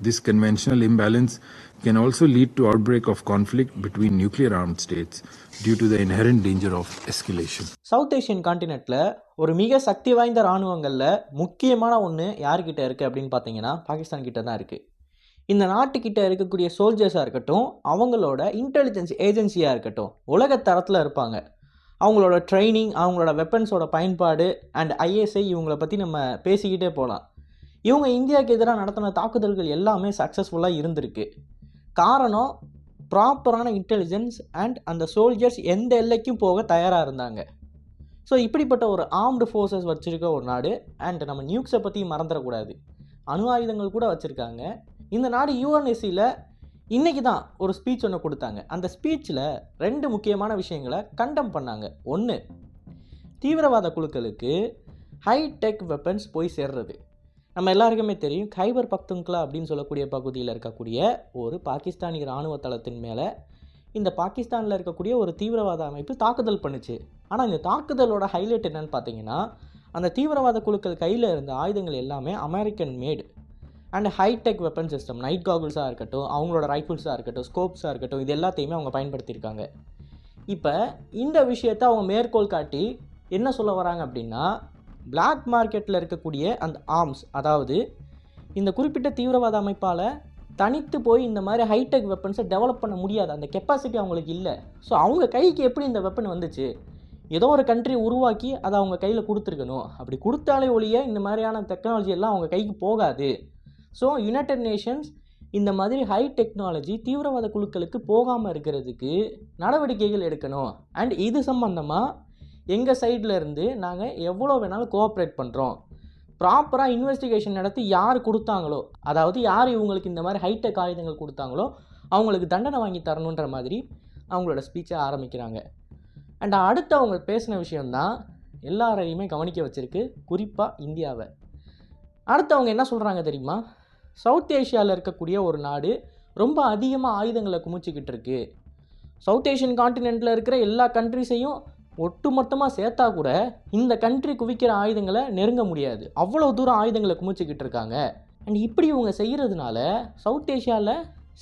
This conventional imbalance can also lead to outbreak of conflict between nuclear armed states due to the inherent danger of escalation. South Asian காண்டினென்ட்டில் ஒரு மிக சக்தி வாய்ந்த இராணுவங்களில் முக்கியமான ஒன்று யார்கிட்ட இருக்குது அப்படின்னு பார்த்தீங்கன்னா பாகிஸ்தான் கிட்ட தான் இருக்குது இந்த நாட்டுக்கிட்ட இருக்கக்கூடிய சோல்ஜர்ஸாக இருக்கட்டும் அவங்களோட இன்டெலிஜென்ஸ் ஏஜென்சியாக இருக்கட்டும் உலக தரத்தில் இருப்பாங்க. அவங்களோட ட்ரைனிங் அவங்களோட வெப்பன்ஸோட பயன்பாடு அண்ட் ஐஎஸ்ஐ இவங்கள பற்றி நம்ம பேசிக்கிட்டே போகலாம் இவங்க இந்தியாவுக்கு எதிராக நடத்தின தாக்குதல்கள் எல்லாமே சக்ஸஸ்ஃபுல்லாக இருந்திருக்கு. காரணம் ப்ராப்பரான இன்டெலிஜென்ஸ் அண்ட் அந்த சோல்ஜர்ஸ் எந்த எல்லைக்கும் போக தயாராக இருந்தாங்க. ஸோ இப்படிப்பட்ட ஒரு ஆர்ம்டு ஃபோர்ஸஸ் வச்சுருக்க ஒரு நாடு அண்ட் நம்ம நியூக்ஸை பற்றி மறந்துடக்கூடாது. அணு ஆயுதங்கள் கூட வச்சுருக்காங்க. இந்த நாடு யூஎன்எஸ்சியில் இன்றைக்கி தான் ஒரு ஸ்பீச் ஒன்று கொடுத்தாங்க. அந்த ஸ்பீச்சில் ரெண்டு முக்கியமான விஷயங்களை கண்டம் பண்ணாங்க. ஒன்று தீவிரவாத குழுக்களுக்கு ஹை டெக் வெப்பன்ஸ் போய் சேர்றது. நம்ம எல்லாருக்குமே தெரியும் கைபர் பக்துங்க்லா அப்படின்னு சொல்லக்கூடிய பகுதியில் இருக்கக்கூடிய ஒரு பாகிஸ்தானி இராணுவ தளத்தின் மேலே இந்த பாகிஸ்தானில் இருக்கக்கூடிய ஒரு தீவிரவாத அமைப்பு தாக்குதல் பண்ணுச்சு. ஆனால் இந்த தாக்குதலோட ஹைலைட் என்னன்னு பார்த்தீங்கன்னா அந்த தீவிரவாத குழுக்கள் கையில் இருந்த ஆயுதங்கள் எல்லாமே American made and hi tech weapon system night காகுல்ஸாக இருக்கட்டும் அவங்களோட ரைஃபிள்ஸாக இருக்கட்டும் ஸ்கோப்ஸாக இருக்கட்டும் இது எல்லாத்தையுமே அவங்க பயன்படுத்தியிருக்காங்க. இப்போ இந்த விஷயத்தை அவங்க மேற்கோள் காட்டி என்ன சொல்ல வராங்க அப்படின்னா பிளாக் மார்க்கெட்டில் இருக்கக்கூடிய அந்த ஆர்ம்ஸ் அதாவது இந்த குறிப்பிட்ட தீவிரவாத அமைப்பால் தனித்து போய் இந்த மாதிரி ஹைடெக் வெப்பன்ஸை டெவலப் பண்ண முடியாது. அந்த கெப்பாசிட்டி அவங்களுக்கு இல்லை. ஸோ அவங்க கைக்கு எப்படி இந்த வெப்பன் வந்துச்சு? ஏதோ ஒரு கண்ட்ரி உருவாக்கி அதை அவங்க கையில் கொடுத்துருக்கணும். அப்படி கொடுத்தாலே ஒழிய இந்த மாதிரியான டெக்னாலஜி எல்லாம் அவங்க கைக்கு போகாது. ஸோ யுனைடெட் நேஷன்ஸ் இந்த மாதிரி ஹை டெக்னாலஜி தீவிரவாத குழுக்களுக்கு போகாமல் இருக்கிறதுக்கு நடவடிக்கைகள் எடுக்கணும். அண்ட் இது சம்மந்தமாக எங்கள் சைடில் இருந்து நாங்கள் எவ்வளோ வேணாலும் கோஆப்ரேட் பண்ணுறோம் ப்ராப்பராக இன்வெஸ்டிகேஷன் நடத்தி யார் கொடுத்தாங்களோ அதாவது யார் இவங்களுக்கு இந்த மாதிரி ஹைடெக் ஆயுதங்கள் கொடுத்தாங்களோ அவங்களுக்கு தண்டனை வாங்கி தரணுன்ற மாதிரி அவங்களோட ஸ்பீச்சை ஆரம்பிக்கிறாங்க. அண்ட் அடுத்து அவங்க பேசின விஷயந்தான் எல்லாரையுமே கவனிக்க வச்சுருக்கு குறிப்பாக இந்தியாவை. அடுத்து அவங்க என்ன சொல்கிறாங்க தெரியுமா? சவுத் ஏஷியாவில் இருக்கக்கூடிய ஒரு நாடு ரொம்ப அதிகமாக ஆயுதங்களை குமிச்சிக்கிட்டு இருக்குது சவுத் ஏஷியன் காண்டினென்ட்டில் இருக்கிற எல்லா கண்ட்ரிஸையும் ஒட்டுமொத்தமாக சேர்த்தா கூட இந்த கண்ட்ரி குவிக்கிற ஆயுதங்களை நெருங்க முடியாது. அவ்வளோ தூரம் ஆயுதங்களை குமிச்சிக்கிட்டு இருக்காங்க. அண்ட் இப்படி இவங்க செய்கிறதுனால சவுத் ஏஷியாவில்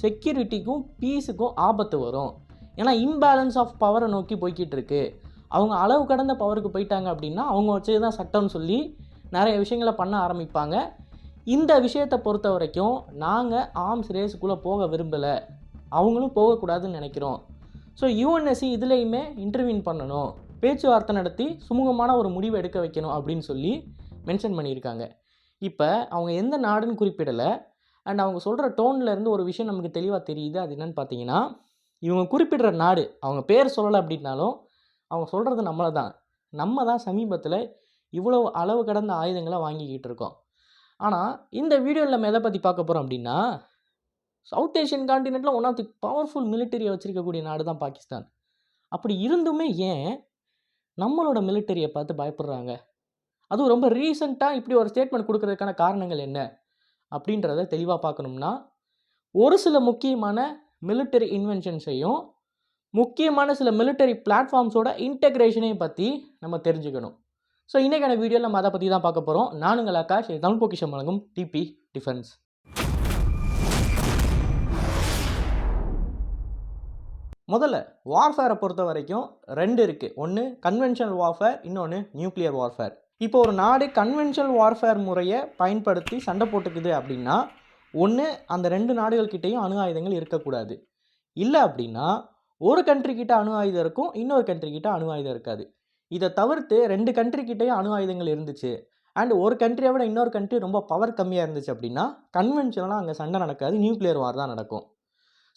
செக்யூரிட்டிக்கும் பீஸுக்கும் ஆபத்து வரும். ஏன்னா இம்பேலன்ஸ் ஆஃப் பவரை நோக்கி போய்கிட்டு இருக்கு. அவங்க அளவு கடந்த பவருக்கு போயிட்டாங்க அப்படின்னா அவங்க வச்சு தான் சட்டம்னு சொல்லி நிறைய விஷயங்களை பண்ண ஆரம்பிப்பாங்க. இந்த விஷயத்தை பொறுத்த வரைக்கும் நாங்கள் ஆர்ம்ஸ் ரேஸுக்குள்ளே போக விரும்பலை. அவங்களும் போகக்கூடாதுன்னு நினைக்கிறோம். ஸோ யூஎன்எஸ்சி இதுலேயுமே இன்டர்வியூன் பண்ணணும். பேச்சுவார்த்தை நடத்தி சுமூகமான ஒரு முடிவு எடுக்க வைக்கணும் அப்படின்னு சொல்லி மென்ஷன் பண்ணியிருக்காங்க. இப்போ அவங்க எந்த நாடுன்னு குறிப்பிடலை. அண்ட் அவங்க சொல்கிற டோனில் இருந்து ஒரு விஷயம் நமக்கு தெளிவாக தெரியுது. அது என்னன்னு பார்த்தீங்கன்னா இவங்க குறிப்பிடுற நாடு அவங்க பேர் சொல்லலை அப்படின்னாலும் அவங்க சொல்கிறது நம்மளை தான் நம்ம தான் சமீபத்தில் இவ்வளோ அளவு கடந்த ஆயுதங்களை வாங்கிக்கிட்டு இருக்கோம். ஆனால் இந்த வீடியோவில் நம்ம எதை பற்றி பார்க்க போகிறோம் அப்படின்னா சவுத் ஏஷியன் காண்டினெண்ட்டில் ஒன் ஆஃப் தி பவர்ஃபுல் மிலிட்டரியை வச்சுருக்கக்கூடிய நாடு தான் பாகிஸ்தான். அப்படி இருந்துமே ஏன் நம்மளோட மிலிட்டரியை பார்த்து பயப்படுறாங்க. அதுவும் ரொம்ப ரீசண்டாக இப்படி ஒரு ஸ்டேட்மெண்ட் கொடுக்கறதுக்கான காரணங்கள் என்ன? அப்படின்றத தெளிவாக பார்க்கணும்னா ஒரு சில முக்கியமான மிலிட்டரி இன்வென்ஷன்ஸையும் முக்கியமான சில மிலிட்டரி பிளாட்ஃபார்ம்ஸோட இன்டெக்ரேஷனையும் பற்றி நம்ம தெரிஞ்சுக்கணும். ஸோ இன்றைக்கான வீடியோவில் நம்ம அதை பற்றி தான் பார்க்க போகிறோம் நானுங்கள் ஆகாஷ் இது தமிழ் பொக்கிஷம் வழங்கும் டிபி டிஃபென்ஸ் முதல்ல வார்ஃபேரை பொறுத்த வரைக்கும் ரெண்டு இருக்குது ஒன்று கன்வென்ஷனல் வார்ஃபேர் இன்னொன்று நியூக்ளியர் வார்ஃபேர் இப்போ ஒரு நாடு கன்வென்ஷனல் வார்ஃபேர் முறையை பயன்படுத்தி சண்டை போட்டுக்குது அப்படின்னா ஒன்று அந்த ரெண்டு நாடுகள்கிட்டையும் அணு ஆயுதங்கள் இருக்கக்கூடாது. இல்லை அப்படின்னா ஒரு கண்ட்ரி கிட்ட அணு ஆயுதம் இருக்கும் இன்னொரு கண்ட்ரி கிட்ட அணு ஆயுதம் இருக்காது. இதை தவிர்த்து ரெண்டு கண்ட்ரி கிட்டேயும் அணு ஆயுதங்கள் இருந்துச்சு அண்ட் ஒரு கண்ட்ரியை விட இன்னொரு கண்ட்ரி ரொம்ப பவர் கம்மியாக இருந்துச்சு அப்படின்னா கன்வென்ஷனலாக அங்கே சண்டை நடக்காது நியூக்ளியர் வார் தான் நடக்கும்.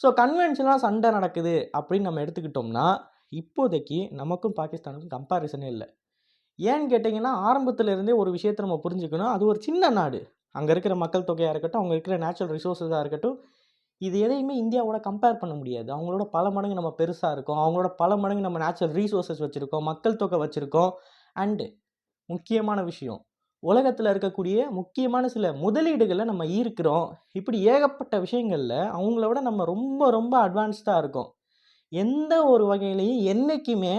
ஸோ கன்வென்ஷனாக சண்டை நடக்குது அப்படின்னு நம்ம எடுத்துக்கிட்டோம்னா இப்போதைக்கு நமக்கும் பாகிஸ்தானுக்கும் கம்பேரிசனே இல்லை. ஏன்னு கேட்டிங்கன்னா ஆரம்பத்துலேருந்தே ஒரு விஷயத்தை நம்ம புரிஞ்சுக்கணும். அது ஒரு சின்ன நாடு. அங்கே இருக்கிற மக்கள் தொகையாக இருக்கட்டும் அங்கே இருக்கிற நேச்சுரல் ரிசோர்ஸஸாக இருக்கட்டும் இது எதையுமே இந்தியாவோட கம்பேர் பண்ண முடியாது. அவங்களோட பல மடங்கு நம்ம பெருசாக இருக்கோம். அவங்களோட பல மடங்கு நம்ம நேச்சுரல் ரீசோர்ஸஸ் வச்சுருக்கோம். மக்கள் தொகை வச்சுருக்கோம். அண்டு முக்கியமான விஷயம் உலகத்தில் இருக்கக்கூடிய முக்கியமான சில முதலீடுகளை நம்ம ஈர்க்கிறோம். இப்படி ஏகப்பட்ட விஷயங்களில் அவங்கள விட நம்ம ரொம்ப ரொம்ப அட்வான்ஸ்டாக இருக்கோம். எந்த ஒரு வகையிலையும் என்றைக்குமே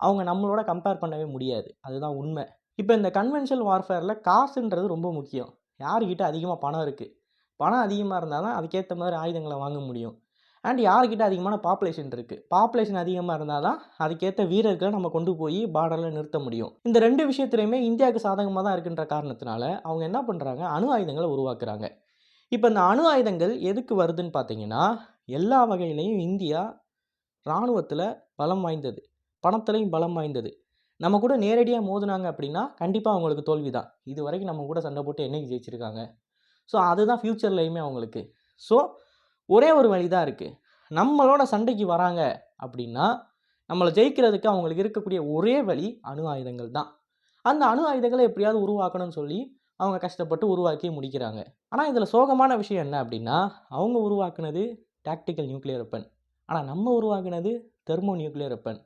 அவங்க நம்மளோட கம்பேர் பண்ணவே முடியாது. அதுதான் உண்மை. இப்போ இந்த கன்வென்ஷனல் வார்ஃபேரில் காசுன்றது ரொம்ப முக்கியம். யார்கிட்ட அதிகமாக பணம் இருக்குது பணம் அதிகமாக இருந்தால் தான் அதுக்கேற்ற மாதிரி ஆயுதங்களை வாங்க முடியும். அண்ட் யார்கிட்ட அதிகமான பாப்புலேஷன் இருக்குது பாப்புலேஷன் அதிகமாக இருந்தால் தான் அதுக்கேற்ற வீரர்களை நம்ம கொண்டு போய் பார்டரில் நிறுத்த முடியும். இந்த ரெண்டு விஷயத்துலையுமே இந்தியாவுக்கு சாதகமாக தான் இருக்குன்ற காரணத்தினால அவங்க என்ன பண்ணுறாங்க அணு ஆயுதங்களை உருவாக்குறாங்க. இப்போ இந்த அணு ஆயுதங்கள் எதுக்கு வருதுன்னு பார்த்தீங்கன்னா எல்லா வகையிலையும் இந்தியா இராணுவத்தில் பலம் வாய்ந்தது. பணத்துலையும் பலம் வாய்ந்தது. நம்ம கூட நேரடியாக மோதினாங்க அப்படின்னா கண்டிப்பாக அவங்களுக்கு தோல்வி தான் இது வரைக்கும் நம்ம கூட சண்டை போட்டு என்னைக்கு ஜெயிச்சிருக்காங்க? ஸோ அதுதான் ஃப்யூச்சர்லையுமே அவங்களுக்கு. ஸோ ஒரே ஒரு வழி தான் இருக்குது நம்மளோட சண்டைக்கு வராங்க அப்படின்னா நம்மளை ஜெயிக்கிறதுக்கு அவங்களுக்கு இருக்கக்கூடிய ஒரே வழி அணு ஆயுதங்கள் தான். அந்த அணு ஆயுதங்களை எப்படியாவது உருவாக்கணும்னு சொல்லி அவங்க கஷ்டப்பட்டு உருவாக்கி முடிக்கிறாங்க. ஆனால் இதில் சோகமான விஷயம் என்ன அப்படின்னா அவங்க உருவாக்குனது டாக்டிக்கல் நியூக்ளியர் வெப்பன் ஆனால் நம்ம உருவாக்குனது தெர்மோ நியூக்ளியர் வெப்பன்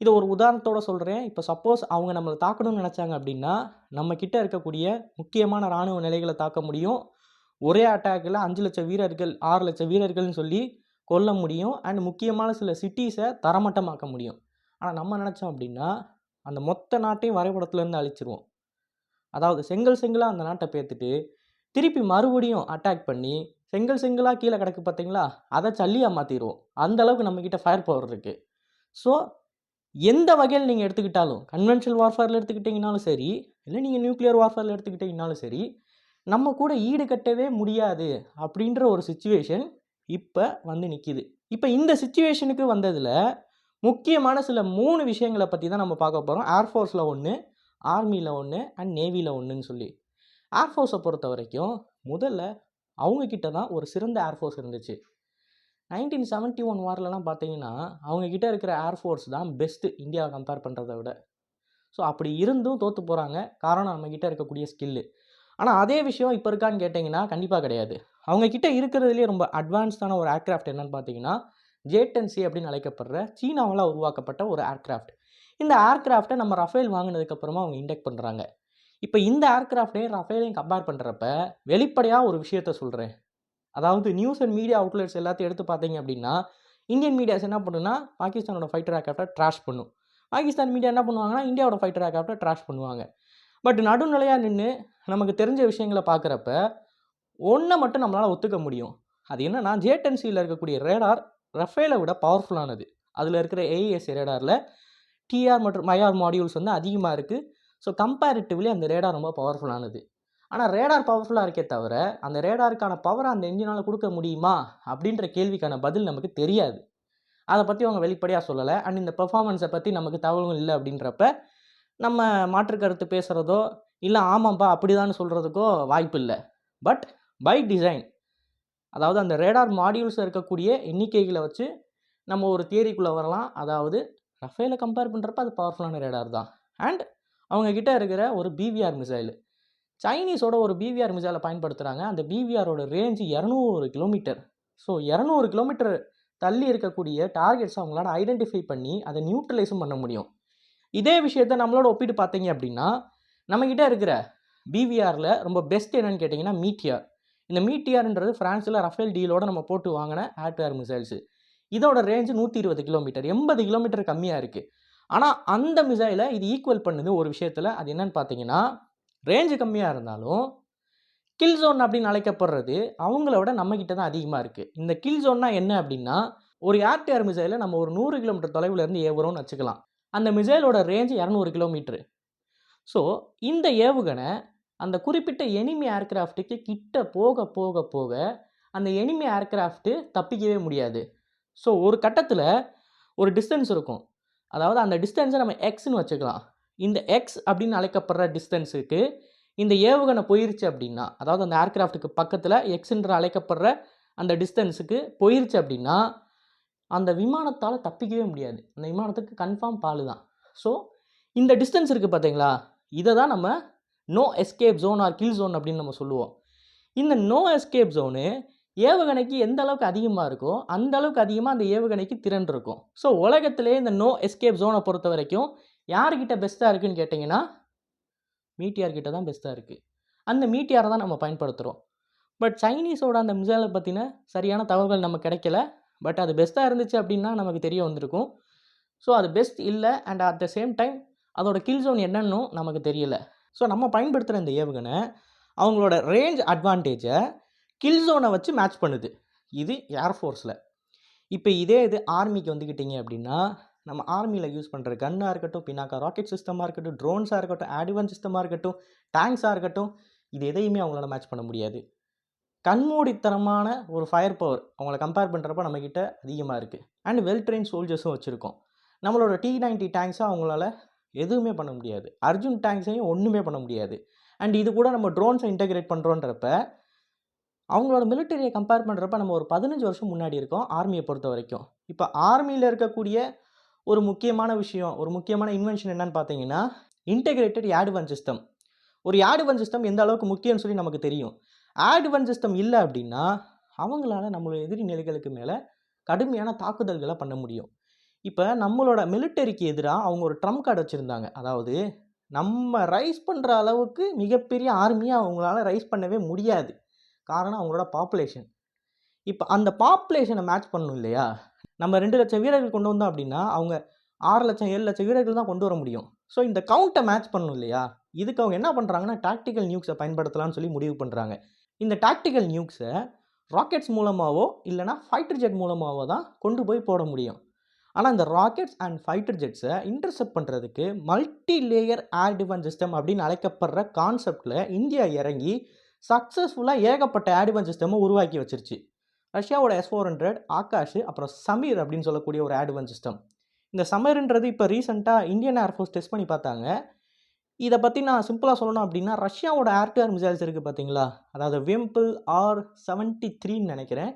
இதை ஒரு உதாரணத்தோடு சொல்கிறேன் இப்போ சப்போஸ் அவங்க நம்மளை தாக்கணும்னு நினச்சாங்க அப்படின்னா நம்ம கிட்ட இருக்கக்கூடிய முக்கியமான இராணுவ நிலைகளை தாக்க முடியும். ஒரே அட்டாக்கில் அஞ்சு லட்சம் வீரர்கள் ஆறு லட்சம் வீரர்கள்னு சொல்லி கொல்ல முடியும். அண்ட் முக்கியமான சில சிட்டிஸை தரமட்டமாக்க முடியும். ஆனால் நம்ம நினச்சோம் அப்படின்னா அந்த மொத்த நாட்டையும் வரைபடத்துலேருந்து அழிச்சிருவோம். அதாவது செங்கல் செங்கலாக அந்த நாட்டை பேர்த்துட்டு திருப்பி மறுபடியும் அட்டாக் பண்ணி செங்கல் செங்கலாக கீழே கிடக்கு பார்த்தீங்களா அதை சல்லியாக மாற்றிடுவோம் அந்த அளவுக்கு நம்மக்கிட்ட ஃபயர் பவர் இருக்குது ஸோ எந்த வகையில் நீங்கள் எடுத்துக்கிட்டாலும் கன்வென்ஷனல் வார்ஃபேரில் எடுத்துக்கிட்டிங்கனாலும் சரி இல்லை நீங்கள் நியூக்ளியர் வார்ஃபேரில் எடுத்துக்கிட்டிங்கனாலும் சரி நம்ம கூட ஈடுகட்டவே முடியாது அப்படின்ற ஒரு சுச்சுவேஷன் இப்போ வந்து நிற்கிது இப்போ இந்த சுச்சுவேஷனுக்கு வந்ததில் முக்கியமான சில மூணு விஷயங்களை பற்றி தான் நம்ம பார்க்க போகிறோம் ஏர்ஃபோர்ஸில் ஒன்று ஆர்மியில் ஒன்று அண்ட் நேவியில் ஒன்றுன்னு சொல்லி. ஏர்ஃபோர்ஸை பொறுத்த வரைக்கும் முதல்ல அவங்கக்கிட்ட தான் ஒரு சிறந்த ஏர்ஃபோர்ஸ் இருந்துச்சு. நைன்டீன் செவன்ட்டி ஒன் வார்லலாம் பார்த்தீங்கன்னா அவங்கக்கிட்ட இருக்கிற ஏர்ஃபோர்ஸ் தான் பெஸ்ட்டு இந்தியாவை கம்பேர் பண்ணுறத விட. ஸோ அப்படி இருந்தும் தோற்று போகிறாங்க காரணம் நம்மக்கிட்ட இருக்கக்கூடிய ஸ்கில்லு ஆனால் அதே விஷயம் இப்போ இருக்கான்னு கேட்டிங்கன்னா கண்டிப்பாக கிடையாது. அவங்கக்கிட்ட இருக்கிறதுலேயே ரொம்ப அட்வான்ஸ்டான ஒரு ஏர்க்ராஃப்ட் என்னன்னு பார்த்தீங்கன்னா ஜேட்டன்சி அப்படின்னு அழைக்கப்படுற சீனாவால் உருவாக்கப்பட்ட ஒரு ஏர்க்ராஃப்ட் இந்த ஏர்க்ராஃப்டை நம்ம ரஃபேல் வாங்கினதுக்கப்புறமா அவங்க இண்டெக்ட் பண்ணுறாங்க இப்போ இந்த ஏர்க்ராஃப்டையும் ரஃபேலையும் கம்பேர் பண்ணுறப்ப வெளிப்படையாக ஒரு விஷயத்த சொல்கிறேன் அதாவது நியூஸ் அண்ட் மீடியா அவுட்லெட்ஸ் எல்லாத்தையும் எடுத்து பார்த்தீங்க அப்படின்னா இந்தியன் மீடியாஸ் என்ன பண்ணுன்னா பாகிஸ்தானோட ஃபைட்டர் ஏர்க்ராஃப்டை ட்ராஷ் பண்ணும். பாகிஸ்தான் மீடியா என்ன பண்ணுவாங்கன்னா இந்தியாவோட ஃபைட்டர் ஏர்க்ராஃப்டை ட்ராஷ் பண்ணுவாங்க. பட் நடுநிலையாக நின்று நமக்கு தெரிஞ்ச விஷயங்களை பார்க்குறப்ப ஒன்றை மட்டும் நம்மளால் ஒத்துக்க முடியும். அது என்னென்னா ஜேடென்சியில் இருக்கக்கூடிய ரேடார் ரஃபேலை விட பவர்ஃபுல்லானது அதில் இருக்கிற ஏஇஎஸ் ரேடாரில் டிஆர் மற்றும் ஐஆர் மாடியூல்ஸ் வந்து அதிகமாக இருக்குது ஸோ கம்பேரிட்டிவ்லி அந்த ரேடார் ரொம்ப பவர்ஃபுல்லானது ஆனால் ரேடார் பவர்ஃபுல்லாக இருக்கே தவிர அந்த ரேடாருக்கான பவரை அந்த என்ஜினால் கொடுக்க முடியுமா? அப்படின்ற கேள்விக்கான பதில் நமக்கு தெரியாது. அதை பற்றி அவங்க வெளிப்படையாக சொல்லலை. அண்ட் இந்த பெர்ஃபார்மன்ஸை பற்றி நமக்கு தகவல்கள் இல்லை அப்படின்றப்ப நம்ம மாற்று கருத்து பேசுகிறதோ இல்லை ஆமாம்ப்பா அப்படிதான்னு சொல்கிறதுக்கோ வாய்ப்பு இல்லை. பட் பை டிசைன் அதாவது அந்த ரேடார் மாடியூல்ஸ் இருக்கக்கூடிய எண்ணிக்கைகளை வச்சு நம்ம ஒரு தியரிக்குள்ளே வரலாம். அதாவது ரஃபேலை கம்பேர் பண்ணுறப்ப அது பவர்ஃபுல்லான ரேடார் தான். அண்ட் அவங்க கிட்ட இருக்கிற ஒரு பிவிஆர் மிசைல் சைனீஸோட ஒரு பிவிஆர் மிசைலை பயன்படுத்துகிறாங்க அந்த பிவிஆரோட ரேஞ்சு இரநூறு கிலோமீட்டர் ஸோ இரநூறு கிலோமீட்டர் தள்ளி இருக்கக்கூடிய டார்கெட்ஸ் அவங்களால ஐடென்டிஃபை பண்ணி அதை நியூட்ரலைஸும் பண்ண முடியும். இதே விஷயத்த நம்மளோட ஒப்பிட்டு பார்த்தீங்க அப்படின்னா நம்மக்கிட்ட இருக்கிற பிவிஆரில் ரொம்ப பெஸ்ட் என்னன்னு கேட்டிங்கன்னா மீட்டியார் இந்த மீட்டியார்ன்றது ஃப்ரான்ஸில் ரஃபேல் டீலோட நம்ம போட்டு வாங்கின ஹேட்வேர் மிசைல்ஸு இதோட ரேஞ்சு நூற்றி இருபது கிலோமீட்டர் எண்பது கிலோமீட்டர் கம்மியாக இருக்குது ஆனால் அந்த மிசைலை இது ஈக்குவல் பண்ணுது ஒரு விஷயத்தில். அது என்னன்னு பார்த்தீங்கன்னா ரேஞ்சு கம்மியாக இருந்தாலும் கில் ஜோன் அப்படின்னு அழைக்கப்படுறது அவங்கள விட நம்மக்கிட்ட தான் அதிகமாக இருக்குது இந்த கில் ஜோன்னா என்ன அப்படின்னா ஒரு ஏர்டிஆர் மிசைலை நம்ம ஒரு நூறு கிலோமீட்டர் தொலைவில் இருந்து ஏவுறோம்னு வச்சுக்கலாம். அந்த மிசைலோட ரேஞ்சு இரநூறு கிலோமீட்ரு ஸோ இந்த ஏவுகணை அந்த குறிப்பிட்ட எனிமி ஏர்கிராஃப்ட்டுக்கு கிட்ட போக போக போக அந்த எனிமி ஏர்கிராஃப்ட்டு தப்பிக்கவே முடியாது. ஸோ ஒரு கட்டத்தில் ஒரு டிஸ்டன்ஸ் இருக்கும். அதாவது அந்த டிஸ்டன்ஸை நம்ம எக்ஸ்னு வச்சுக்கலாம். இந்த எக்ஸ் அப்படின்னு அழைக்கப்படுற டிஸ்டன்ஸுக்கு இந்த ஏவுகணை போயிருச்சு அப்படின்னா அதாவது அந்த ஏர்கிராஃப்ட்டுக்கு பக்கத்தில் எக்ஸ்ன்ற அழைக்கப்படுற அந்த டிஸ்டன்ஸுக்கு போயிருச்சு அப்படின்னா அந்த விமானத்தால் தப்பிக்கவே முடியாது. அந்த விமானத்துக்கு கன்ஃபார்ம் பால் தான் ஸோ இந்த டிஸ்டன்ஸ் இருக்குது பார்த்தீங்களா இதை தான் நம்ம no escape zone or kill zone அப்படின்னு நம்ம சொல்லுவோம். இந்த நோ எஸ்கேப் ஜோனு ஏவுகணைக்கு எந்த அளவுக்கு அதிகமாக இருக்கோ அந்த அளவுக்கு அதிகமாக அந்த ஏவுகணைக்கு திறன் இருக்கும். ஸோ உலகத்திலே இந்த நோ எஸ்கேப் ஜோனை பொறுத்த வரைக்கும் யார்கிட்ட பெஸ்ட்டாக இருக்குன்னு கேட்டிங்கன்னா மீட்டியார்கிட்ட தான் பெஸ்ட்டாக இருக்குது அந்த மீட்டியாரை தான் நம்ம பயன்படுத்துகிறோம் பட் சைனீஸோட அந்த மிசைலை பற்றின சரியான தகவல்கள் நம்ம கிடைக்கல. பட் அது பெஸ்ட்டாக இருந்துச்சு அப்படின்னா நமக்கு தெரிய வந்திருக்கும். ஸோ அது பெஸ்ட் இல்லை and at the same time அதோட கில் ஜோன் என்னன்னும் நமக்கு தெரியல. ஸோ நம்ம பயன்படுத்துகிற இந்த ஏவுகணை அவங்களோட ரேஞ்ச் அட்வான்டேஜை கில் ஜோனை வச்சு மேட்ச் பண்ணுது. இது ஏர்ஃபோர்ஸில் இப்போ இதே இது ஆர்மிக்கு வந்துக்கிட்டிங்க அப்படின்னா நம்ம ஆர்மியில் யூஸ் பண்ணுற கன்னாக இருக்கட்டும் பின்னாக்கா ராக்கெட் சிஸ்டமாக இருக்கட்டும் ட்ரோன்ஸாக இருக்கட்டும் ஆடிவன் சிஸ்டமாக இருக்கட்டும் டேங்க்ஸாக இருக்கட்டும் இது எதையுமே அவங்களால மேட்ச் பண்ண முடியாது. கண்மூடித்தனமான ஒரு ஃபயர் பவர் அவங்கள கம்பேர் பண்ணுறப்ப நம்மக்கிட்ட அதிகமாக இருக்குது அண்ட் வெல் ட்ரெயின் சோல்ஜர்ஸும் வச்சுருக்கோம். நம்மளோட டி நைன்டி டேங்க்ஸை அவங்களால எதுவுமே பண்ண முடியாது. அர்ஜுன் டேங்க்ஸையும் ஒன்றுமே பண்ண முடியாது. அண்ட் இது கூட நம்ம ட்ரோன்ஸை இன்டகிரேட் பண்ணுறோன்றப்ப அவங்களோட மிலிட்டரியை கம்பேர் பண்ணுறப்ப நம்ம ஒரு பதினஞ்சு வருஷம் முன்னாடி இருக்கோம் ஆர்மியை பொறுத்த வரைக்கும். இப்போ ஆர்மியில் இருக்கக்கூடிய ஒரு முக்கியமான விஷயம் ஒரு முக்கியமான இன்வென்ஷன் என்னன்னு பார்த்தீங்கன்னா இன்டகிரேட்டட் ஆடுவன் சிஸ்டம் ஒரு ஆடுவன் சிஸ்டம் எந்த அளவுக்கு முக்கியம்னு சொல்லி நமக்கு தெரியும். ஆட்வன் சிஸ்டம் இல்லை அப்படின்னா அவங்களால நம்மளோட எதிரி நிலைகளுக்கு மேலே கடுமையான தாக்குதல்களை பண்ண முடியும். இப்போ நம்மளோட மிலிட்டரிக்கு எதிராக அவங்க ஒரு ட்ரம் கார்டு வச்சுருந்தாங்க. அதாவது நம்ம ரைஸ் பண்ணுற அளவுக்கு மிகப்பெரிய ஆர்மியை அவங்களால ரைஸ் பண்ணவே முடியாது. காரணம் அவங்களோட பாப்புலேஷன் இப்போ அந்த பாப்புலேஷனை மேட்ச் பண்ணணும் இல்லையா? நம்ம ரெண்டு லட்சம் வீரர்கள் கொண்டு வந்தோம் அப்படின்னா அவங்க ஆறு லட்சம் ஏழு லட்சம் வீரர்கள் தான் கொண்டு வர முடியும். ஸோ இந்த கவுண்ட்டை மேட்ச் பண்ணணும் இல்லையா? இதுக்கு அவங்க என்ன பண்ணுறாங்கன்னா டாக்டிக்கல் நியூக்ஸை பயன்படுத்தலாம்னு சொல்லி முடிவு பண்ணுறாங்க இந்த டாக்டிக்கல் நியூக்ஸை ராக்கெட்ஸ் மூலமாகவோ இல்லைனா ஃபைட்டர் ஜெட் மூலமாகவோ தான் கொண்டு போய் போட முடியும். ஆனால் இந்த ராக்கெட்ஸ் அண்ட் ஃபைட்டர் ஜெட்ஸை இன்டர்செப்ட் பண்ணுறதுக்கு multi layer air defence system அப்படின்னு அழைக்கப்படுற கான்செப்டில் இந்தியா இறங்கி சக்ஸஸ்ஃபுல்லாக ஏகப்பட்ட ஏர் டிஃபென்ஸ் சிஸ்டமும் உருவாக்கி வச்சிருச்சு. ரஷ்யாவோட எஸ் ஃபோர் ஹண்ட்ரட் ஆகாஷ் அப்புறம் சமீர் அப்படின்னு சொல்லக்கூடிய ஒரு ஏர் டிஃபென்ஸ் சிஸ்டம் இந்த சமீர்ன்றது இப்போ ரீசெண்டாக இந்தியன் ஏர்ஃபோர்ஸ் டெஸ்ட் பண்ணி பார்த்தாங்க. இதை பற்றி நான் சிம்பிளாக சொல்லணும் அப்படின்னா ரஷ்யாவோட ஏர் டு ஏர் மிசைல்ஸ் இருக்குது பார்த்தீங்களா அதாவது விம்பிள் ஆர் செவன்ட்டி த்ரீன்னு நினைக்கிறேன்.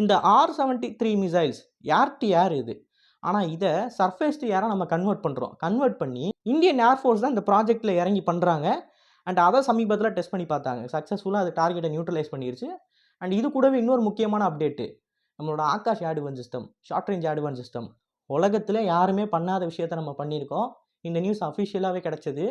இந்த R seventy three missiles air to air இது ஆனால் இதை சர்ஃபேஸ் டு ஏராக நம்ம கன்வெர்ட் பண்ணுறோம் கன்வெர்ட் பண்ணி இந்தியன் ஏர்ஃபோர்ஸ் தான் இந்த ப்ராஜெக்ட்டில் இறங்கி பண்ணுறாங்க அண்ட் அதை சமீபத்தில் டெஸ்ட் பண்ணி பார்த்தாங்க. சக்ஸஸ்ஃபுல்லாக அது டார்கெட்டை நியூட்ரலைஸ் பண்ணிருச்சு. அண்ட் இது கூடவே இன்னொரு முக்கியமான அப்டேட்டு நம்மளோட ஆகாஷ் ஆடுவன் சிஸ்டம் ஷார்ட் ரேஞ்ச் ஆடுவன் சிஸ்டம் உலகத்தில் யாருமே பண்ணாத விஷயத்த நம்ம பண்ணியிருக்கோம். இந்த நியூஸ் அஃபிஷியலாகவே கிடச்சிது.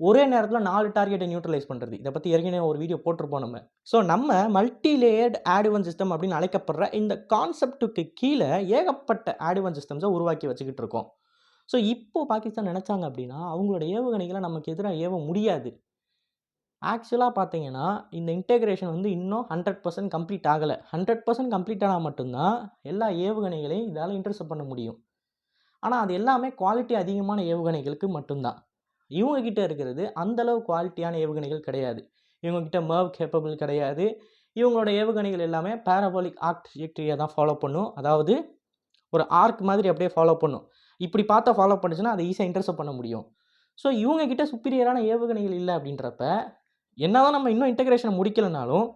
ஒரே நேரத்தில் நாலு டார்கெட்டை நியூட்ரலைஸ் பண்ணுறது இதை பற்றி ஏற்கனவே ஒரு வீடியோ போட்டிருப்போம் நம்ம. ஸோ நம்ம மல்டி லேயர்ட் ஆடுவன் சிஸ்டம் அப்படின்னு அழைக்கப்படுற இந்த கான்செப்ட்டுக்கு கீழே ஏகப்பட்ட ஆடுவன் சிஸ்டம்ஸை உருவாக்கி வச்சுக்கிட்டு இருக்கோம். ஸோ இப்போ பாகிஸ்தான் நினச்சாங்க அப்படின்னா அவங்களோட ஏவுகணைகளை நமக்கு எதிராக ஏவ முடியாது. ஆக்சுவலாக பார்த்தீங்கன்னா இந்த இன்டெகிரேஷன் வந்து இன்னும் ஹண்ட்ரட் பர்சன்ட் கம்ப்ளீட் ஆகலை. ஹண்ட்ரட் பர்சன்ட் கம்ப்ளீட் ஆனால் மட்டும்தான் எல்லா ஏவுகணைகளையும் இதால் இன்டர்செப்ட் பண்ண முடியும். ஆனால் அது எல்லாமே குவாலிட்டி அதிகமான ஏவுகணைகளுக்கு மட்டும்தான். இவங்கக்கிட்ட இருக்கிறது அந்தளவு குவாலிட்டியான ஏவுகணைகள் கிடையாது. இவங்கக்கிட்ட மர்வ் கேப்பபிள் கிடையாது. இவங்களோட ஏவுகணைகள் எல்லாமே பேரபோலிக் ஆர்க் தான் ஃபாலோ பண்ணும். அதாவது ஒரு ஆர்க் மாதிரி அப்படியே ஃபாலோ பண்ணும். இப்படி பார்த்தா ஃபாலோ பண்ணுச்சுன்னா அதை ஈஸியாக இன்டர்செப்ட் பண்ண முடியும். ஸோ இவங்கக்கிட்ட சுப்பீரியரான ஏவுகணைகள் இல்லை அப்படின்றப்ப என்ன தான் நம்ம இன்னும் இன்டகிரேஷனை முடிக்கலைனாலும்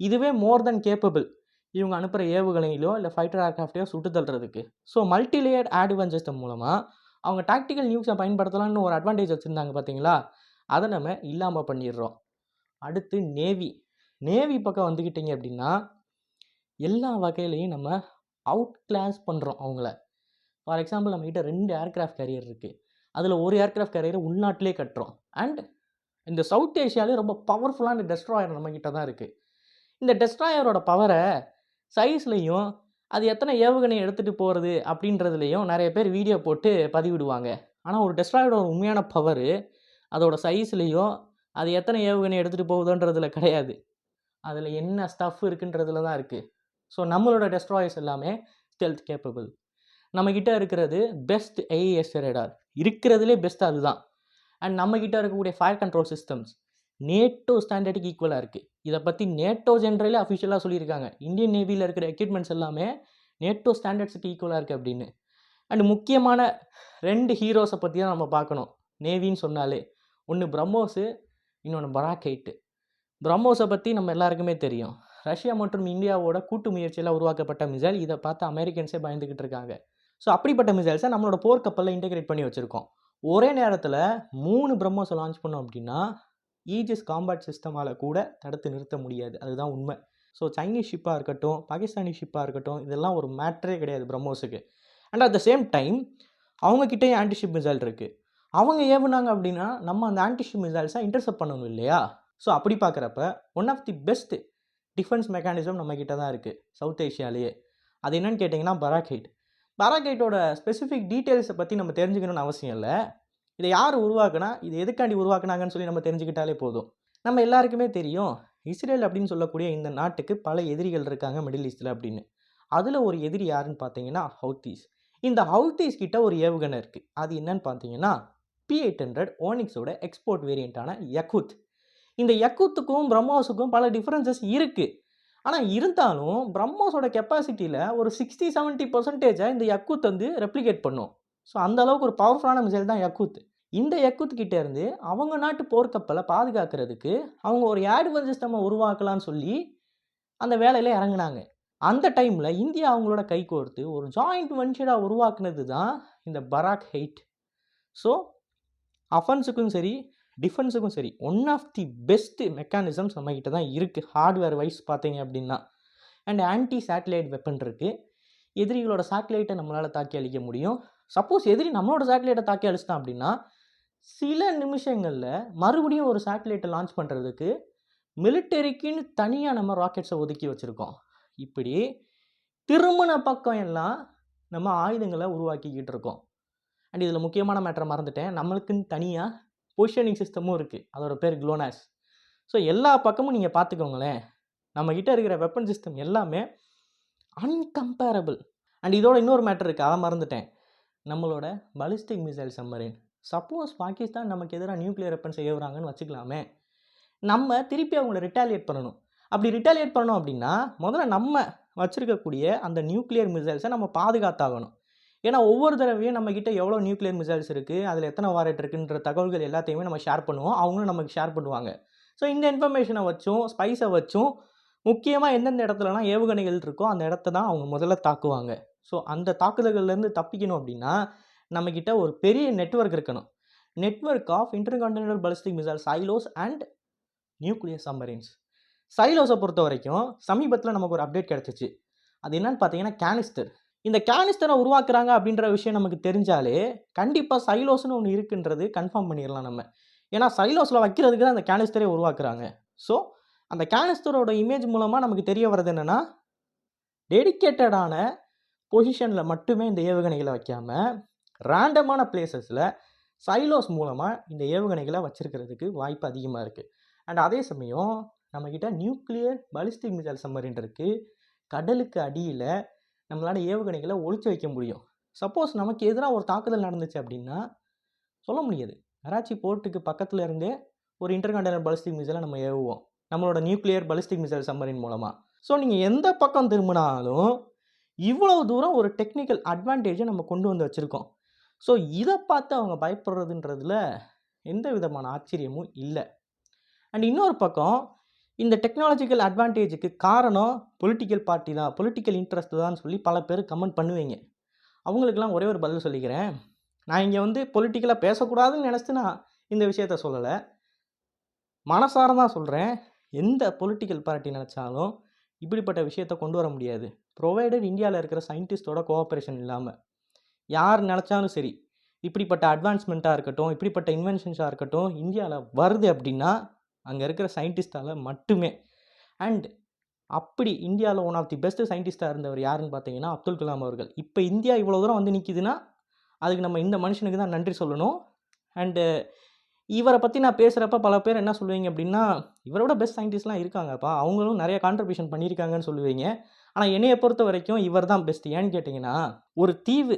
இதுவே மோர் தென் கேப்பபிள் இவங்க அனுப்புகிற ஏவுகணையிலோ இல்லை ஃபைட்டர் ஏர்க்ராஃப்டையோ சுட்டு தள்ளுறதுக்கு. ஸோ மல்டிலேயர்ட் ஆட்வென்ச்சர்ஸ் மூலமாக அவங்க டாக்டிக்கல் நியூஸை பயன்படுத்தலாம்னு ஒரு அட்வான்டேஜ் வச்சுருந்தாங்க பார்த்தீங்களா அதை நம்ம இல்லாமல் பண்ணிடுறோம். அடுத்து நேவி நேவி பக்கம் வந்துக்கிட்டிங்க அப்படின்னா எல்லா வகையிலையும் நம்ம அவுட் கிளாஸ் பண்ணுறோம் அவங்கள. ஃபார் எக்ஸாம்பிள் நம்மக்கிட்ட ரெண்டு ஏர்க்ராஃப்ட் கேரியர் இருக்குது அதில் ஒரு ஏர்க்ராஃப்ட் கேரியரை உள்நாட்டிலே கட்டுறோம். அண்ட் இந்த சவுத் ஏஷியாவிலே ரொம்ப பவர்ஃபுல்லான டெஸ்ட்ராயர் நம்மக்கிட்ட தான் இருக்குது இந்த டெஸ்ட்ராயரோட பவரை சைஸ்லேயும் அது எத்தனை ஏவுகணை எடுத்துகிட்டு போகிறது அப்படின்றதுலையும் நிறைய பேர் வீடியோ போட்டு பதிவிடுவாங்க. ஆனால் ஒரு டெஸ்ட்ராயரோட உண்மையான பவர் அதோட சைஸ்லேயும் அது எத்தனை ஏவுகணை எடுத்துகிட்டு போகுதுன்றதுல கிடையாது. அதில் என்ன ஸ்டஃப் இருக்குன்றதுல தான் இருக்குது ஸோ நம்மளோட டெஸ்ட்ராய்ஸ் எல்லாமே ஸ்டெல்த் கேப்பபிள் நம்மக்கிட்ட இருக்கிறது பெஸ்ட் ஏஇஎஸ் ரேடார் இருக்கிறதுலே பெஸ்ட் அதுதான். அண்ட் நம்மக்கிட்ட இருக்கக்கூடிய ஃபயர் கண்ட்ரோல் சிஸ்டம்ஸ் நேட்டோ ஸ்டாண்டர்டுக்கு ஈக்குவலாக இருக்குது இதை பற்றி நேட்டோ ஜென்ரலே அஃபிஷியலாக சொல்லியிருக்காங்க. இந்தியன் நேவியில் இருக்கிற எக்யூப்மெண்ட்ஸ் எல்லாமே நேட்டோ ஸ்டாண்டர்ட்ஸுக்கு ஈக்குவலாக இருக்குது அப்படின்னு. அண்ட் முக்கியமான ரெண்டு ஹீரோஸை பற்றி தான் நம்ம பார்க்கணும். நேவின்னு சொன்னாலே. ஒன்று பிரம்மோஸு இன்னொன்று பராக்கைட்டு பிரம்மோஸை பற்றி நம்ம எல்லாருக்குமே தெரியும். ரஷ்யா மற்றும் இந்தியாவோட கூட்டு முயற்சியில் உருவாக்கப்பட்ட மிசைல் இதை பார்த்து அமெரிக்கன்ஸே பயந்துக்கிட்டு இருக்காங்க. ஸோ அப்படிப்பட்ட மிசைல்ஸை நம்மளோட போர்க்கப்பலில் இன்டெகிரேட் பண்ணி வச்சுருக்கோம். ஒரே நேரத்தில் மூணு பிரம்மோஸை லான்ச் பண்ணோம் அப்படின்னா ஈஜிஸ் காம்பேட் சிஸ்டமால் கூட தடுத்து நிறுத்த முடியாது. அதுதான் உண்மை. ஸோ சைனீஸ் ஷிப்பாக இருக்கட்டும் பாகிஸ்தானி ஷிப்பாக இருக்கட்டும் இதெல்லாம் ஒரு மேட்ரே கிடையாது பிரம்மோஸுக்கு and at the same time அவங்கக்கிட்டேயும் antiship missile இருக்குது அவங்க ஏவுனாங்க அப்படின்னா நம்ம அந்த ஆன்டிஷிப் மிசைல்ஸாக இன்டர்செப்ட் பண்ணணும் இல்லையா? ஸோ அப்படி பார்க்குறப்ப one of the best defence mechanism நம்மக்கிட்ட தான் இருக்குது சவுத் ஏஷியாலேயே அது என்னன்னு கேட்டிங்கன்னா பராக்கைட் பராக்கைட்டோட ஸ்பெசிஃபிக் டீட்டெயில்ஸை பற்றி நம்ம தெரிஞ்சுக்கணும்னு அவசியம் இல்லை. இதை யார் உருவாக்குனா? இது எதுக்காண்டி உருவாக்குனாங்கன்னு சொல்லி நம்ம தெரிஞ்சுக்கிட்டாலே போதும். நம்ம எல்லாருக்குமே தெரியும் இஸ்ரேல் அப்படின்னு சொல்லக்கூடிய இந்த நாட்டுக்கு பல எதிரிகள் இருக்காங்க மிடில் ஈஸ்டில் அப்படின்னு. அதில் ஒரு எதிரி யாருன்னு பார்த்தீங்கன்னா ஹவுத்தீஸ். இந்த ஹவுத்தீஸ் கிட்ட ஒரு ஏவுகணை இருக்குது அது என்னன்னு பார்த்தீங்கன்னா பி எயிட் ஹண்ட்ரட் ஓனிக்ஸோட எக்ஸ்போர்ட் வேரியண்ட்டான யக்குத். இந்த யக்குத்துக்கும் பிரம்மோஸுக்கும் பல டிஃப்ரென்சஸ் இருக்குது ஆனால் இருந்தாலும் பிரம்மோஸோட கெப்பாசிட்டியில் ஒரு சிக்ஸ்டி செவன்ட்டி பர்சன்டேஜை இந்த யக்குத் வந்து ரெப்ளிகேட் பண்ணும். ஸோ அந்த அளவுக்கு ஒரு பவர்ஃபுல்லான மிசைல் தான் யக்குத். இந்த யக்குத் இருந்து அவங்க நாட்டு போர்க்கப்பலை பாதுகாக்கிறதுக்கு அவங்க ஒரு ஏர்டிவல் சிஸ்டமை உருவாக்கலாம்னு சொல்லி அந்த வேலையில் இறங்குனாங்க. அந்த டைமில் இந்தியா அவங்களோட கை கோர்த்து ஒரு ஜாயிண்ட் வென்ச்சராக உருவாக்குனது தான் இந்த பராக் ஹெயிட். ஸோ அஃபென்ஸுக்கும் சரி டிஃபென்ஸுக்கும் சரி one of the best mechanisms நம்மக்கிட்ட தான் இருக்குது ஹார்ட்வேர் வைஸ் பார்த்தீங்க அப்படின்னா. அண்ட் ஆன்டி சேட்டலைட் வெப்பன் இருக்குது எதிரிகளோட சேட்டலைட்டை நம்மளால் தாக்கி அழிக்க முடியும். சப்போஸ் எதிரி நம்மளோட சேட்டலைட்டை தாக்கி அழிச்சிட்டான் அப்படின்னா சில நிமிஷங்களில் மறுபடியும் ஒரு சேட்டலைட்டை லான்ச் பண்ணுறதுக்கு மிலிட்டரிக்குன்னு தனியாக நம்ம ராக்கெட்ஸை ஒதுக்கி வச்சுருக்கோம். இப்படி திருமண பக்கம் எல்லாம் நம்ம ஆயுதங்களை உருவாக்கிக்கிட்டு இருக்கோம். அண்ட் இதில் முக்கியமான மேட்டரை மறந்துட்டேன். நம்மளுக்குன்னு தனியாக பொசிஷனிங் சிஸ்டமும் இருக்குது அதோட பேர் குளோனாஸ் ஸோ எல்லா பக்கமும் நீங்கள் பார்த்துக்கோங்களேன். நம்மக்கிட்ட இருக்கிற வெப்பன் சிஸ்டம் எல்லாமே அன்கம்பேரபிள் அண்ட் இதோட இன்னொரு மேட்டர் இருக்குது அதை மறந்துட்டேன். நம்மளோட ballistic missile submarine suppose Pakistan நமக்கு எதிராக நியூக்ளியர் வெப்பன்ஸ் ஏவுறாங்கன்னு வச்சுக்கலாமே நம்ம திருப்பி அவங்கள ரிட்டாலியேட் பண்ணணும். அப்படி ரிட்டாலியேட் பண்ணோம் அப்படின்னா முதல்ல நம்ம வச்சுருக்கக்கூடிய அந்த நியூக்ளியர் மிசைல்ஸை நம்ம பாதுகாத்தாகணும். ஏன்னா ஒவ்வொரு தடவையும் நம்மக்கிட்ட எவ்வளோ நியூக்ளியர் மிசைல்ஸ் இருக்குது அதில் எத்தனை வாரட் இருக்குன்ற தகவல்கள் எல்லாத்தையுமே நம்ம ஷேர் பண்ணுவோம். அவங்களும் நமக்கு ஷேர் பண்ணுவாங்க. ஸோ இந்த இன்ஃபர்மேஷனை வச்சும் ஸ்பைஸை வச்சும் முக்கியமாக எந்தெந்த இடத்துலலாம் ஏவுகணைகள் இருக்கோ அந்த இடத்த தான் அவங்க முதல்ல தாக்குவாங்க. ஸோ அந்த தாக்குதல்கள்லேருந்து தப்பிக்கணும் அப்படின்னா நம்மக்கிட்ட ஒரு பெரிய நெட்வொர்க் இருக்கணும். Network of intercontinental ballistic missile silos and nuclear submarines சைலோஸை பொறுத்த வரைக்கும் சமீபத்தில் நமக்கு ஒரு அப்டேட் கிடச்சிச்சு. அது என்னன்னு பார்த்தீங்கன்னா கேனிஸ்டர் இந்த கேனிஸ்டரை உருவாக்குறாங்க அப்படின்ற விஷயம் நமக்கு தெரிஞ்சாலே கண்டிப்பாக சைலோஸ்னு ஒன்று இருக்குன்றது கன்ஃபார்ம் பண்ணிடலாம் நம்ம. ஏன்னா சைலோஸில் வைக்கிறதுக்கு தான் அந்த கேனிஸ்டரே உருவாக்குறாங்க. ஸோ அந்த கேனிஸ்டரோட இமேஜ் மூலமாக நமக்கு தெரிய வர்றது என்னென்னா டெடிக்கேட்டடான பொசிஷனில் மட்டுமே இந்த ஏவுகணைகளை வைக்காமல் ரேண்டமான பிளேசஸில் சைலோஸ் மூலமாக இந்த ஏவுகணைகளை வச்சுருக்கிறதுக்கு வாய்ப்பு அதிகமாக இருக்குது அண்ட் அதே சமயம் நம்மக்கிட்ட நியூக்ளியர் பலிஸ்டிக் மிசைல் சம்மரின் இருக்குது கடலுக்கு அடியில் நம்மளால் ஏவுகணைகளை ஒழிச்சு வைக்க முடியும். சப்போஸ் நமக்கு எதிராக ஒரு தாக்குதல் நடந்துச்சு அப்படின்னா சொல்ல முடியாது. கராச்சி போர்ட்டுக்கு பக்கத்தில் இருந்தே ஒரு இன்டர்கான்டினல் பலிஸ்டிக் மிசைலை நம்ம ஏவுவோம். நம்மளோட நியூக்ளியர் பலிஸ்டிக் மிசைல் சம்மரின் மூலமாக ஸோ நீங்கள் எந்த பக்கம் திரும்பினாலும் இவ்வளோ தூரம் ஒரு டெக்னிக்கல் அட்வான்டேஜை நம்ம கொண்டு வந்து வச்சுருக்கோம். ஸோ இதை பார்த்து அவங்க பயப்படுறதுன்றதுல எந்த விதமான ஆச்சரியமும் இல்லை. அண்ட் இன்னொரு பக்கம் இந்த டெக்னாலஜிக்கல் அட்வான்டேஜுக்கு காரணம் பொலிட்டிக்கல் பார்ட்டி தான். பொலிட்டிக்கல் இன்ட்ரெஸ்ட் தான் சொல்லி பல பேர் கமெண்ட் பண்ணுவீங்க. அவங்களுக்கெல்லாம் ஒரே ஒரு பதில் சொல்லிக்கிறேன். நான் இங்கே வந்து பொலிட்டிக்கலாக பேசக்கூடாதுன்னு நினச்சிட்டு நான் இந்த விஷயத்த சொல்லலை. மனசார தான் சொல்கிறேன் எந்த பொலிட்டிக்கல் பார்ட்டி நினச்சாலும் இப்படிப்பட்ட விஷயத்த கொண்டு வர முடியாது. ப்ரொவைடட் இந்தியாவில் இருக்கிற சயின்டிஸ்டோட கோஆப்ரேஷன் இல்லாமல் யார் நினச்சாலும் சரி இப்படிப்பட்ட அட்வான்ஸ்மெண்ட்டாக இருக்கட்டும் இப்படிப்பட்ட இன்வென்ஷன்ஸாக இருக்கட்டும் இந்தியாவில் வருது அப்படின்னா அங்கே இருக்கிற சயின்டிஸ்டால் மட்டுமே. அண்ட் அப்படி இந்தியாவில் ஒன் ஆஃப் தி பெஸ்ட் சயின்டிஸ்ட்டாக இருந்தவர் யாருன்னு பார்த்தீங்கன்னா அப்துல் கலாம் அவர்கள். இப்போ இந்தியா இவ்வளோ தூரம் வந்து நிற்கிதுன்னா அதுக்கு நம்ம இந்த மனுஷனுக்கு தான் நன்றி சொல்லணும். அண்டு இவரை பற்றி நான் பேசுகிறப்ப பல பேர் என்ன சொல்லுவீங்க அப்படின்னா இவரோட பெஸ்ட் சயின்டிஸ்ட்லாம் இருக்காங்கப்பா. அவங்களும் நிறைய கான்ட்ரிபியூஷன் பண்ணியிருக்காங்கன்னு சொல்லுவீங்க. ஆனால் என்னையை பொறுத்த வரைக்கும் இவர் தான் பெஸ்ட் ஏன்னு கேட்டிங்கன்னா ஒரு தீவு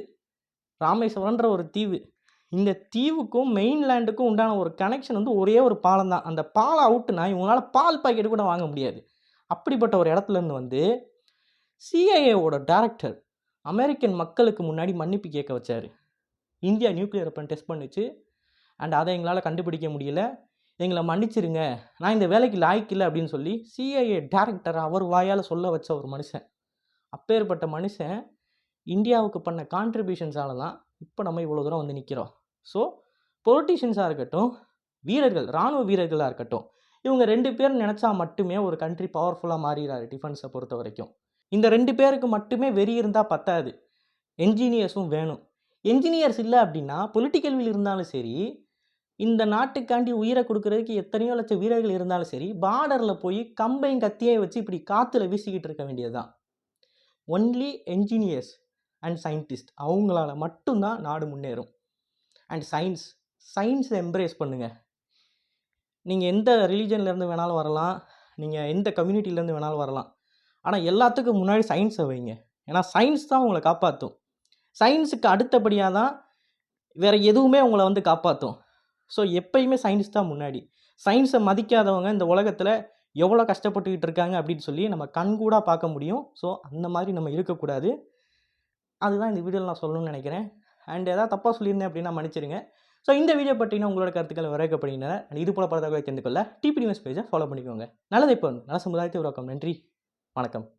ராமேஸ்வரன்ற ஒரு தீவு. இந்த தீவுக்கும் மெயின்லேண்டுக்கும் உண்டான ஒரு கனெக்ஷன் வந்து ஒரே ஒரு பாலம் தான். அந்த பாலம் அவுட்டுனா இவங்களால பால் பாக்கெட் கூட வாங்க முடியாது. அப்படிப்பட்ட ஒரு இடத்துல இருந்து வந்து சிஐஏவோட டேரக்டர் அமெரிக்கன் மக்களுக்கு முன்னாடி மன்னிப்பு கேட்க வச்சார். இந்தியா நியூக்ளியர் வெப்பன் டெஸ்ட் பண்ணிச்சு. அண்ட் அதை எங்களால் கண்டுபிடிக்க முடியல. எங்களை மன்னிச்சிருங்க. நான் இந்த வேலைக்கு லாய்க்கில்லை அப்படின்னு சொல்லி சிஐஏ டேரக்டர் அவர் வாயால் சொல்ல வச்ச ஒரு மனுஷன். அப்பேற்பட்ட மனுஷன் இந்தியாவுக்கு பண்ண கான்ட்ரிபியூஷன்ஸால தான் இப்போ நம்ம இவ்வளோ தூரம் வந்து நிற்கிறோம் ஸோ பொலிட்டிஷியன்ஸாக இருக்கட்டும் வீரர்கள் இராணுவ வீரர்களாக இருக்கட்டும் இவங்க ரெண்டு பேர் நினச்சா மட்டுமே ஒரு கண்ட்ரி பவர்ஃபுல்லாக மாறிடுறாரு டிஃபென்ஸை பொறுத்த வரைக்கும். இந்த ரெண்டு பேருக்கு மட்டுமே வெறி இருந்தால் பத்தாது. என்ஜினியர்ஸும் வேணும். என்ஜினியர்ஸ் இல்லை அப்படின்னா பொலிட்டிக்கல்வியில் இருந்தாலும் சரி இந்த நாட்டுக்காண்டி உயிரை கொடுக்கறதுக்கு எத்தனையோ லட்சம் வீரர்கள் இருந்தாலும் சரி பார்டரில் போய் கம்பைன் கத்தியை வச்சு இப்படி காற்றுல வீசிக்கிட்டு இருக்க வேண்டியதுதான். ஒன்லி என்ஜினியர்ஸ் அண்ட் சயின்டிஸ்ட் அவங்களால மட்டும்தான் நாடு முன்னேறும். அண்ட் சயின்ஸ் சயின்ஸை எம்ப்ரேஸ் பண்ணுங்கள் நீங்கள் எந்த ரிலீஜன்லேருந்து வேணாலும் வரலாம். நீங்கள் எந்த கம்யூனிட்டிலேருந்து வேணாலும் வரலாம். ஆனால் எல்லாத்துக்கும் முன்னாடி சயின்ஸை வைங்க. ஏன்னா சயின்ஸ் தான் உங்களை காப்பாற்றும் சயின்ஸுக்கு அடுத்தபடியாக தான் வேறு எதுவுமே உங்களை வந்து காப்பாற்றும் ஸோ எப்பயுமே சயின்ஸ் தான் முன்னாடி. சயின்ஸை மதிக்காதவங்க இந்த உலகத்தில் எவ்வளோ கஷ்டப்பட்டுக்கிட்டு இருக்காங்க அப்படின்னு சொல்லி நம்ம கண்கூடாக பார்க்க முடியும். ஸோ அந்த மாதிரி நம்ம இருக்கக்கூடாது. அதுதான் இந்த வீடியோவில் நான் சொல்லணும்னு நினைக்கிறேன். அண்ட் ஏதாவது தப்பாக சொல்லியிருந்தேன் அப்படின்னா மன்னிச்சிருங்க. ஸோ இந்த வீடியோ பற்றினா உங்களோட கருத்துக்களை வரவேற்கப்படுகின்றன அண்ட் இது போல பல தகவலை தெரிந்து கொள்ள டிபி நியூஸ் பேஜை ஃபாலோ பண்ணிக்கோங்க. நல்லதை இப்போ நல்ல சமுதாயத்தை உருவாக்கம். நன்றி. வணக்கம்.